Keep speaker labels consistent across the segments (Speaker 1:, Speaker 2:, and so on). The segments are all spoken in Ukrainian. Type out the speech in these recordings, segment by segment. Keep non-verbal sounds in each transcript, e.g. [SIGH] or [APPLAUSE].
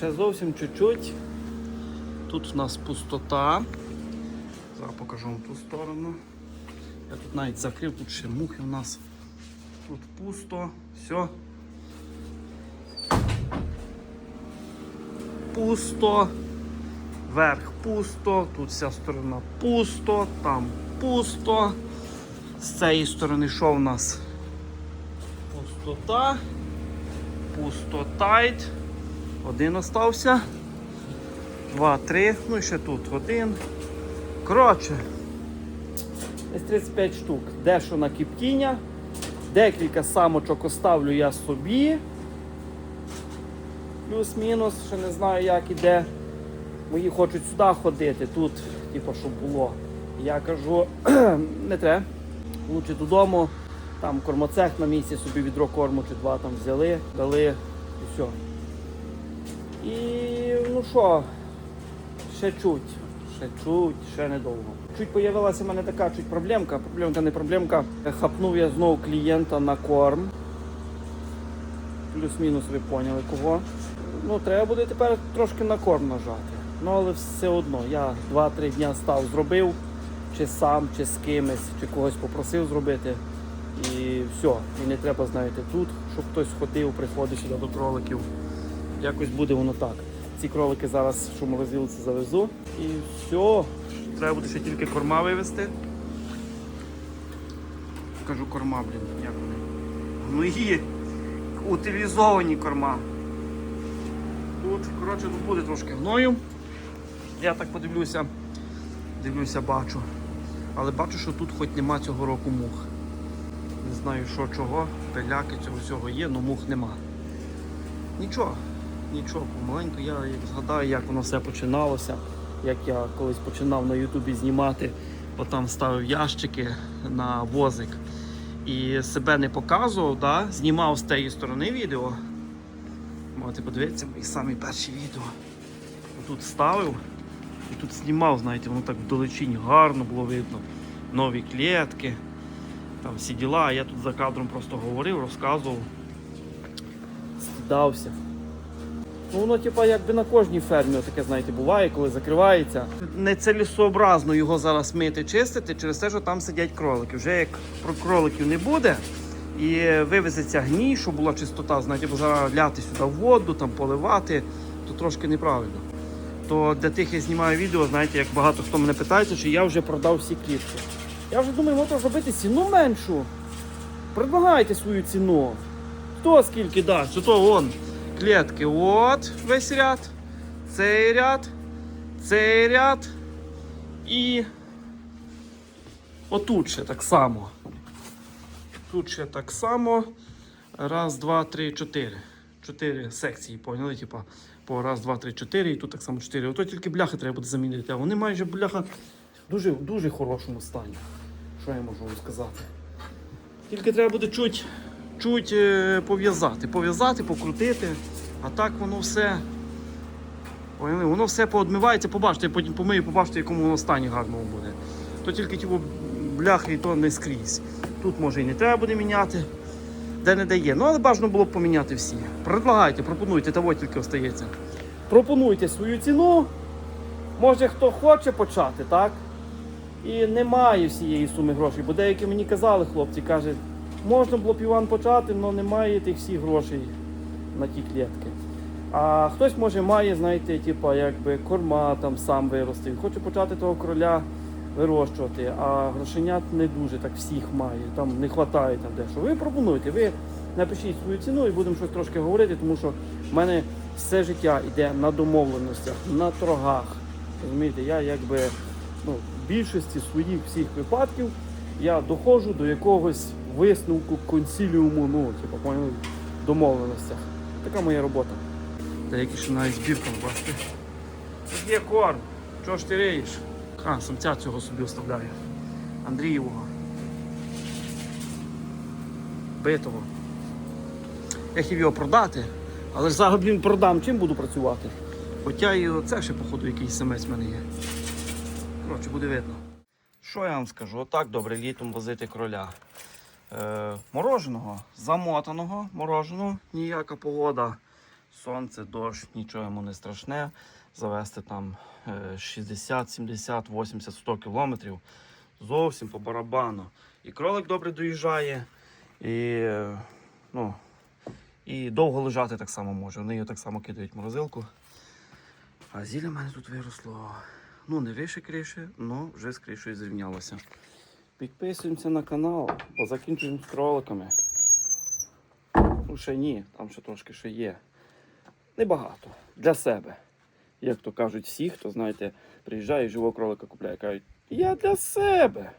Speaker 1: ще зовсім чуть-чуть. Тут у нас пустота. Зараз покажу вам ту сторону. Я тут навіть закрив, тут ще мухи у нас. Тут пусто, все. Пусто. Верх пусто, тут вся сторона пусто, там пусто. З цієї сторони що в нас? Пустота. Пустотайт. Один остався. Два, три. Ну і ще тут один. Коротше. Десь 35 штук. Дещо на кіптіння. Декілька самочок оставлю я собі. Плюс-мінус, ще не знаю як іде. Мої хочуть сюди ходити, тут, типу, щоб було. Я кажу, [CLEARS THROAT] не треба. Лучше додому, там кормоцех на місці, собі відро корму чи два там взяли, дали і все. І ну що, ще чуть, ще чуть, ще недовго. Чуть появилася в мене така чуть проблемка. Проблемка не проблемка. Хапнув я знову клієнта на корм. Плюс-мінус ви поняли кого. Ну, треба буде тепер трошки на корм нажати. Ну, але все одно, я 2-3 дня став, зробив, чи сам, чи з кимось, чи когось попросив зробити. І все. І не треба, знаєте, тут, щоб хтось ходив, приходив сюди до кроликів. Якось буде воно так. Ці кролики зараз в шуморозвілці завезу. І все. Треба буде ще тільки корма вивезти. Кажу корма, блін, як вони. Ну і утилізовані корма. Тут, коротше, тут буде трошки гною. Я так подивлюся, дивлюся, бачу. Але бачу, що тут хоч нема цього року мух. Не знаю що чого, пиляки цього всього є, але мух нема. Нічого, нічого, помаленьку. Я згадаю, як воно все починалося, як я колись починав на Ютубі знімати, отам ставив ящики на возик і себе не показував, да? знімав з тієї сторони відео. Можете подивитися мої самі перші відео. Тут ставив і тут знімав, знаєте, воно так вдалечінь гарно було видно. Нові клітки, там всі діла. Я тут за кадром просто говорив, розказував. Стидався. Ну воно типа якби на кожній фермі таке, знаєте, буває, коли закривається. Нецелесообразно його зараз мити, чистити через те, що там сидять кролики. Вже як про кроликів не буде і вивезеться гній, щоб була чистота, знаєте, бо зараз ляти сюди воду, там поливати, то трошки неправильно. То для тих я знімаю відео, знаєте, як багато хто мене питається, чи я вже продав всі клітки. Я вже думаю, можна зробити ціну меншу. Предлагайте свою ціну. Хто скільки дасть? Ото вон клітки. От весь ряд, цей ряд, цей ряд і отут ще так само. Тут ще так само. Раз, два, три, чотири. Чотири секції, поняли? Типа по раз, два, три, чотири, і тут так само чотири. Ото тільки бляхи треба буде замінити. А вони майже бляха в дуже, дуже хорошому стані. Що я можу вам сказати? Тільки треба буде чуть, чуть е, пов'язати. Пов'язати, покрутити. А так воно все. Воно все поодмивається, побачите, я потім помию, побачите, якому воно стані гарному буде. То тільки ті бляхи і то не скрізь. Тут може і не треба буде міняти, де не дає. Ну, але бажано було б поміняти всі. Предлагайте, пропонуйте, того тільки остається. Пропонуйте свою ціну. Може хто хоче почати, так? І немає всієї суми грошей. Бо деякі мені казали, хлопці, кажуть, можна було б Іван почати, але немає тих всіх грошей на ті клітки. А хтось може має, знаєте, типа, якби корма там сам виростив. Хоче почати того кроля вирощувати, а грошенят не дуже так всіх має, там не вистачає там дещо. Ви пропонуйте, ви напишіть свою ціну і будемо щось трошки говорити, тому що в мене все життя йде на домовленостях, на торгах. Розумієте, я якби ну, в більшості своїх всіх випадків я доходжу до якогось висновку консіліуму, ну, типу, поняли, домовленостях. Така моя робота. Деякі ще навіть збірками, бачите. Тут є корм. Чого ж ти реєш? А, самця цього собі оставляю. Андрієвого. Битого. Я хотів його продати, але ж зараз, блін, продам, чим буду працювати. Хоча і оце ще, походу, якийсь самець в мене є. Коротше, буде видно. Що я вам скажу? Отак добре літом возити кроля. Е, мороженого, замотаного мороженого, ніяка погода Сонце, дощ, нічого йому не страшне. Завести там е, 60, 70, 80, 100 кілометрів. Зовсім по барабану. І кролик добре доїжджає, і, е, ну, і довго лежати так само може. Вони його так само кидають в морозилку. А зілля в мене тут виросло. Ну, не вище криші, але вже з кришею зрівнялося. Підписуємося на канал, закінчуємо з кроликами. Ну, ще ні, там ще трошки ще є. Небагато. Для себе. Як то кажуть всі, хто, знаєте, приїжджає і живого кролика купляє. Кажуть, я для себе.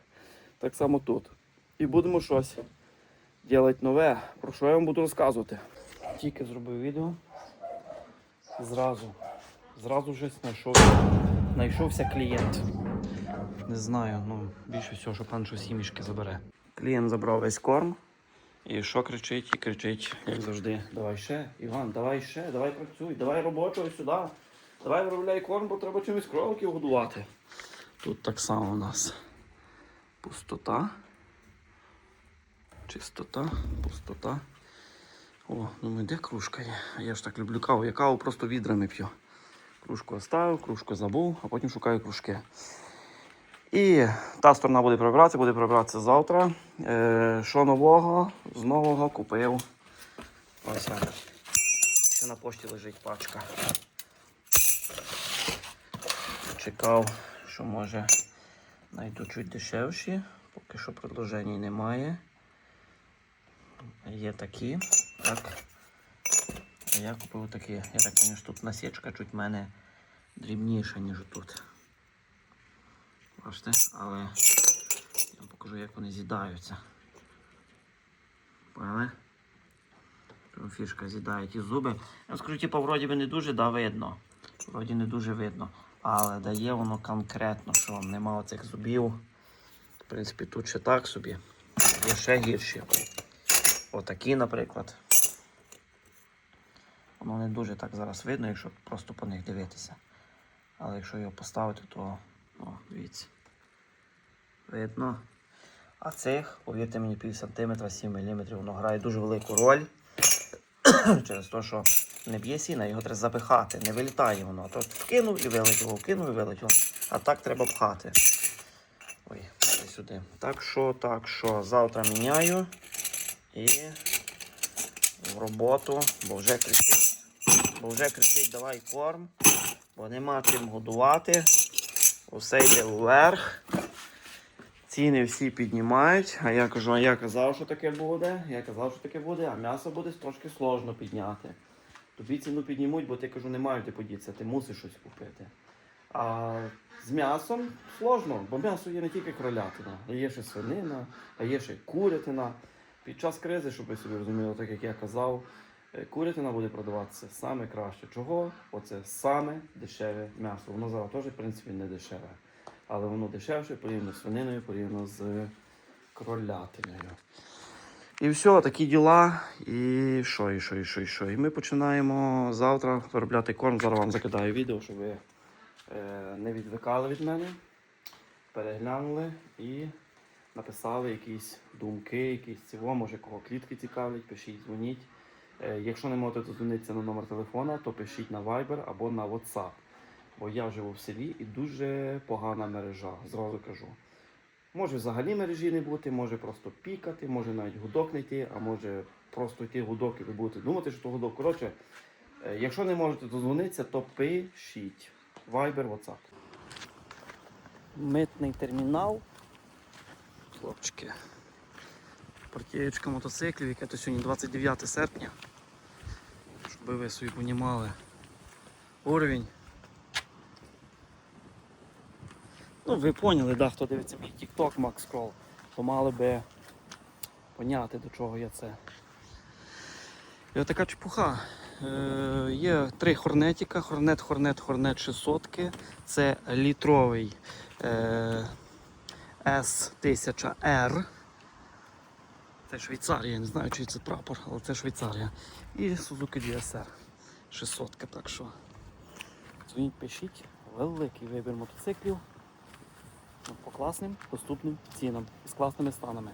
Speaker 1: Так само тут. І будемо щось робити нове. Про що я вам буду розказувати. Тільки зробив відео. Зразу. Зразу вже знайшовся, знайшовся клієнт. Не знаю, ну більше всього, що пан щось сімішки забере. Клієнт забрав весь корм. І що кричить, і кричить, як завжди. Давай ще, Іван, давай ще, давай працюй, давай робочого сюди. Давай виробляй корм, бо треба чимось кроликів годувати. Тут так само у нас пустота. Чистота, пустота. О, думаю, де кружка є? А я ж так люблю каву. Я каву просто відрами п'ю. Кружку оставив, кружку забув, а потім шукаю кружки. І та сторона буде прибиратися, буде прибиратися завтра. Е, що нового? З нового купив. Ось. Ще на пошті лежить пачка. Чекав, що може знайду чуть дешевші. Поки що предложень немає. Є такі. Так. Я купив такі. Я так розумію, тут насічка чуть в мене дрібніша, ніж тут. Бачите, але я вам покажу, як вони з'їдаються. Поняли? Фішка з'їдає ті зуби. Я вам скажу, типу, вроді би не дуже да, видно. Вроді не дуже видно. Але дає воно конкретно, що вам нема оцих зубів. В принципі, тут ще так собі. Є ще гірші. Отакі, наприклад. Воно не дуже так зараз видно, якщо просто по них дивитися. Але якщо його поставити, то о, дивіться. Видно. А цих, повірте мені, пів сантиметра, 7 мм, воно грає дуже велику роль. [CLEARS THROAT] Через те, що не б'є сіна, його треба запихати, не вилітає воно. А то вкинув і вилетіло, вкинув і вилетіло. А так треба пхати. Ой, сюди. Так що, так що, завтра міняю і в роботу, бо вже кричить, бо вже кричить, давай корм, бо нема чим годувати. Усе йде вверх. Ціни всі піднімають. А я кажу, а я казав, що таке буде. Я казав, що таке буде, а м'ясо буде трошки сложно підняти. Тобі ціну піднімуть, бо ти кажу, не маю де подітися, ти мусиш щось купити. А з м'ясом сложно, бо м'ясо є не тільки кролятина, а є ще свинина, а є ще курятина. Під час кризи, щоб ви собі розуміли, так як я казав, курятина буде продаватися саме краще. Чого? Оце саме дешеве м'ясо. Воно зараз теж, в принципі, не дешеве. Але воно дешевше порівняно з свининою, порівняно з кролятиною. І все, такі діла. І що, і що, і що, і що. І ми починаємо завтра виробляти корм. Зараз вам закидаю відео, щоб ви е, не відвикали від мене, переглянули і написали якісь думки, якісь цього, може кого клітки цікавлять, пишіть, дзвоніть. Е, якщо не можете додзвонитися на номер телефона, то пишіть на Viber або на WhatsApp. Бо я живу в селі і дуже погана мережа, зразу кажу. Може взагалі мережі не бути, може просто пікати, може навіть гудок не йти, а може просто йти гудок і ви будете думати, що то гудок. Коротше, е, якщо не можете дозвонитися, то пишіть. Viber, WhatsApp. Митний термінал. Хлопчики. Партієчка мотоциклів, яке то сьогодні 29 серпня. Щоб ви собі понімали уровень. Ну, ви поняли, да, хто дивиться мій TikTok Max Scroll, то мали би поняти, до чого я це. І отака чепуха. Е, є три хорнетіка, хорнет, хорнет, хорнет 600. Це літровий е, S1000R. Це Швейцарія, не знаю, чи це прапор, але це Швейцарія. І Suzuki DSR 600. Так що дзвоніть, пишіть, великий вибір мотоциклів по класним доступним цінам і з класними станами.